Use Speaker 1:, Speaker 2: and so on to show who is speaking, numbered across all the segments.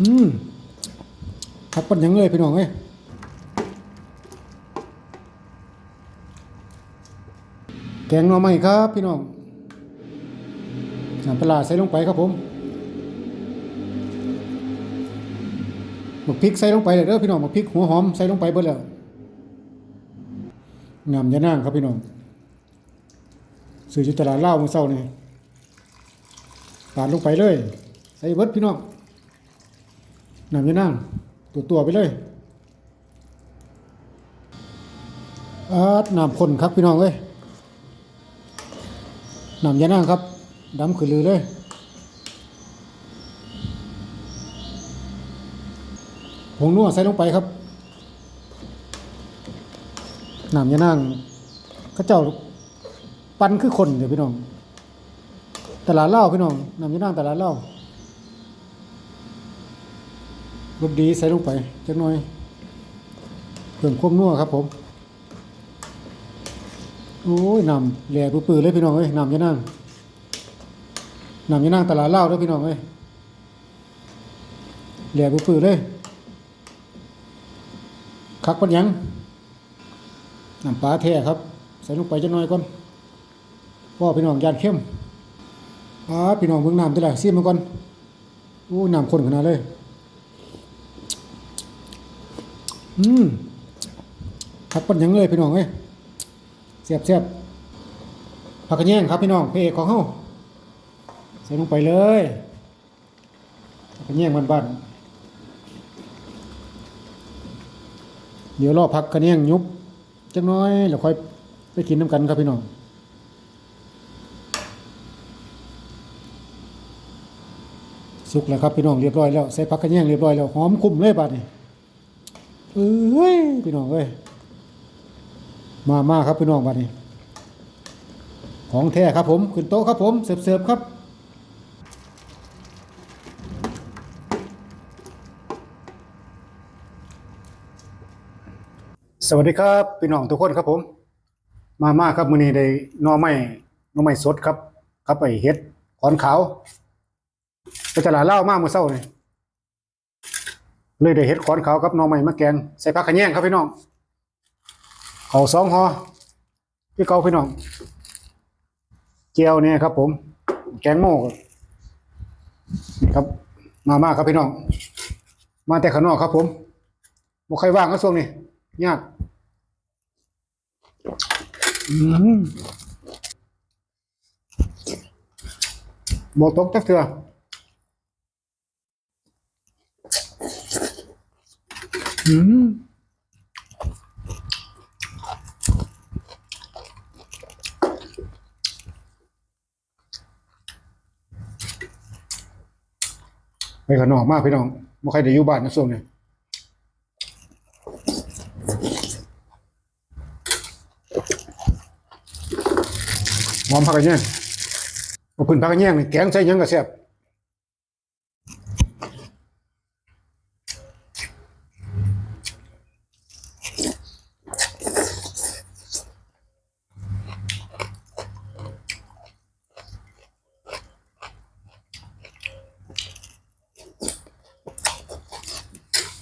Speaker 1: อืมขับปันยังเลยพี่น้องเอ้ยแกงหน่อไม้ครับพี่น้องน้ำปลาใส่ลงไปครับผมหมกพริกใส่ลงไปเลยเด้อพี่น้องหมกพริกหัวหอมใส่ลงไปเบิดแล้วงามยะนางครับพี่น้องซื้อจุตลาดเล่ามือเช้านี่ปาดลงไปเลย ใส่เบิดพี่น้อง น้ำยานั่งตัวตัวไปเลยอาดน้ำข้นครับพี่น้องเอ้ยน้ำยานั่งครับดำขึ้นเลยเลยผงนัวใส่ลงไปครับน้ำยานั่งเขาเจ้าปั้นคือคนเดี๋ยวพี่น้องตลาดเล้าพี่น้องน้ำยานั่งตลาดเล้า รสดีใส่ลงไปจักหน่อยเพิ่มความนัวครับผมโอ้ยนำแหล่ปื้อเลยพี่น้องเอ้ยนำยะนางนำยะนางตลาดเหล้าด้อพี่น้องเอ้ยแหล่ปื้อเลยคักปันหยังน้ำปลาแท้ครับ ใส่ลงไปจักหน่อยก่อนเพราะว่อพี่น้องยานเข้มอ่าพี่น้องเบิ่งน้ำตัวละซิมมาก่อนโอ้ยน้ำข้นขนาดเลย อืมผักปันยังเลยพี่น้องเอ้ยเสียบเสียบผักกระแยงครับพี่น้องพเอกของเฮาใส่ลงไปเลยผักกระแยงบ้านๆเดี๋ยวรอผักกระแยงยุบจักหน้อยแล้วค่อยไปกินน้ำกันครับพี่น้องสุกแล้วครับพี่น้องเรียบร้อยแล้วใส่ผักกระแยงเรียบร้อยแล้วหอมคุ้มเลยบาดนี้ เอ้ยพี่น้องเอ้ยมามาครับพี่น้องบัดนี้ ของแท้ครับผมขึ้นโต๊ะครับผมเสิร์ฟเสิร์ฟครับสวัสดีครับพี่น้องทุกคนครับผม มามาครับมื้อนี้ได้หน่อไม้หน่อไม้สดครับครับไอ้เฮ็ดขอนขาวไปตลาดเหล้ามาเมื่อเช้านี่ เลยได้เห็ดขอนขาวกับน่อไม้มะแกงใส่ผักขะแยงครับพี่น้องเขาสองหอพี่เกาพี่น้องเจียวเนี่ยครับ ผม แกงโม่ครับ มามาครับพี่น้อง มาแต่ข้างนอกครับ ผมบ่ใครว่างก็ช่วงนี้ยากอืมบ่ตกจักเถื่อ อืมไปข้างนอกมากพี่น้องบ่ใครได้อยู่บ้านนะช่วงนี้หอมผักกระเนียงเอาพื้นผักกระเนียงนี่แกงใส่ยังก็แซ่บอืม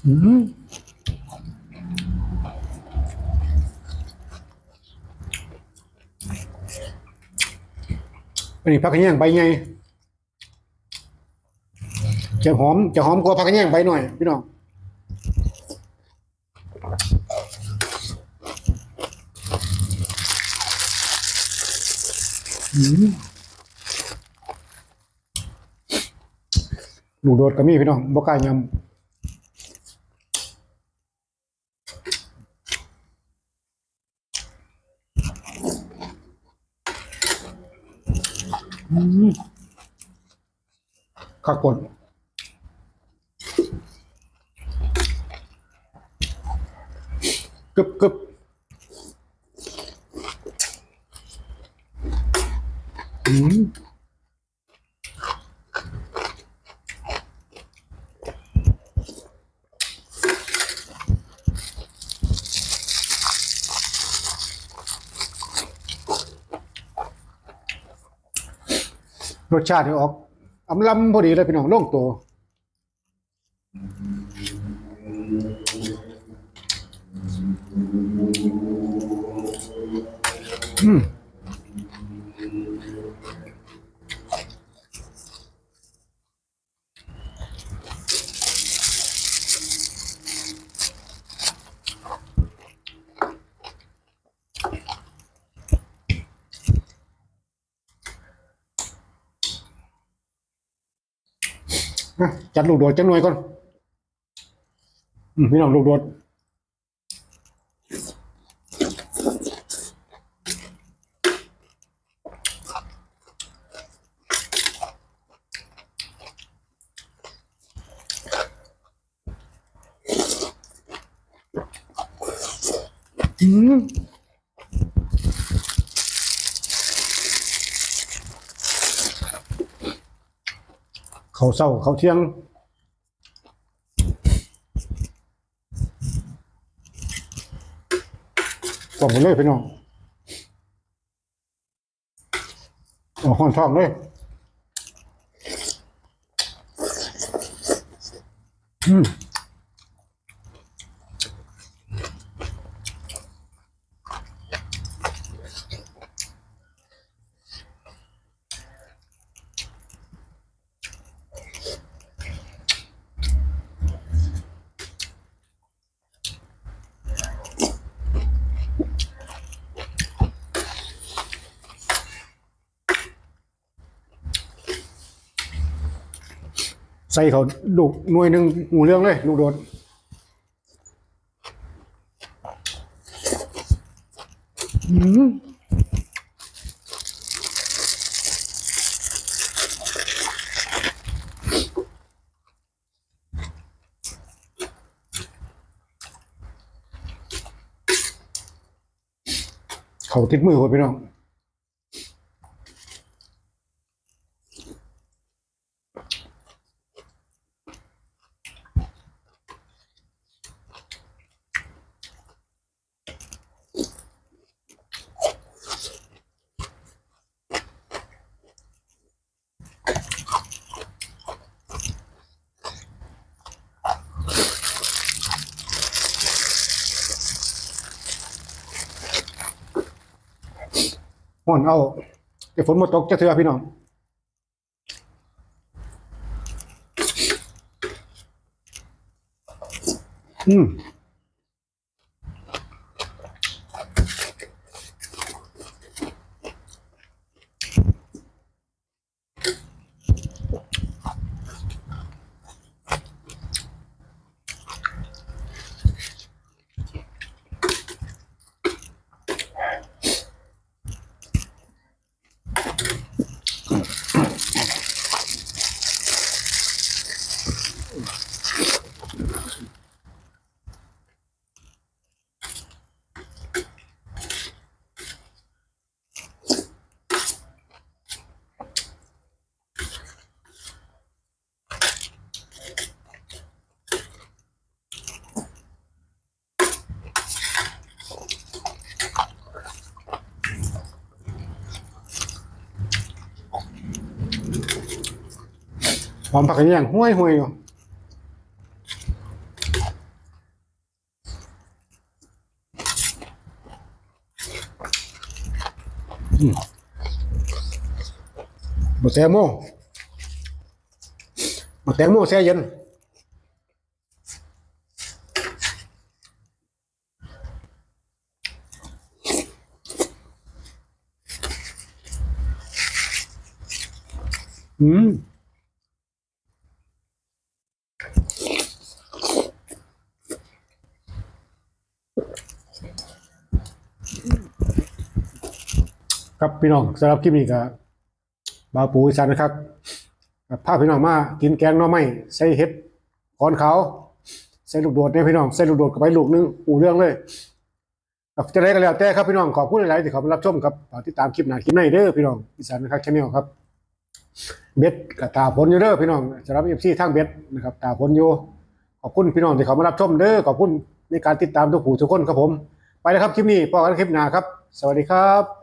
Speaker 1: อันนี้ผักกระเนียงใบใหญ่จะหอม จะหอมกว่าผักกระเนียงใบหน่อย พี่น้องอืมลูกโดดก็มีพี่น้องบ่กล้ายำ อืมข้ากดกึบกึบอืม สชาตินี่ออกอำลำพอดีเลยพี่น้องลงตัวอืม จัดลูกโดดจังหน่วยก่อนพี่น้องลูกโดด อืม เขาวเศร้าเขาวเที่ยง กล่องหมเลยพี่น้องเอาห้องท้องเลย อืม ใส่เขาลูกหน่วยหนึ่งหูเรื่องเลยลูกโดดเขาติดมือคนพี่น้อง ห่อนเอาแต่ฝนมาตกจะเถื่อพี่น้องอืม อมผักกระเทียมห้วยห้วยอยู่บะแตงโมบะแตงโมแช่เย็นอืม ครับพี่น้องสำหรับคลิปนี้ก็บาปูอีสานนะครับพาพี่น้องมากินแกงน่อไม้ใส่เห็ดขอนเขาใส่ลูกโดดเนี่ยพี่น้องใส่ลูกโดดกับไปลูกนึงอูเรื่องเลยจะได้กันแล้วแต่ครับพี่น้องขอบคุณหลายๆที่เขามารับชมครับติดตามคลิปหน้าคลิปในเด้อพี่น้องอีสานนะครับชาแนลครับเบ็ดกับตาผลอยู่เด้อพี่น้องสำหรับเอฟซีทางเบ็ดนะครับตาผลอยู่ขอบคุณพี่น้องที่เขามารับชมเด้อขอบคุณในการติดตามทุกผู้ทุกคนครับผม ไปแล้วครับคลิปนี้พอกันคลิปหน้าครับ สวัสดีครับ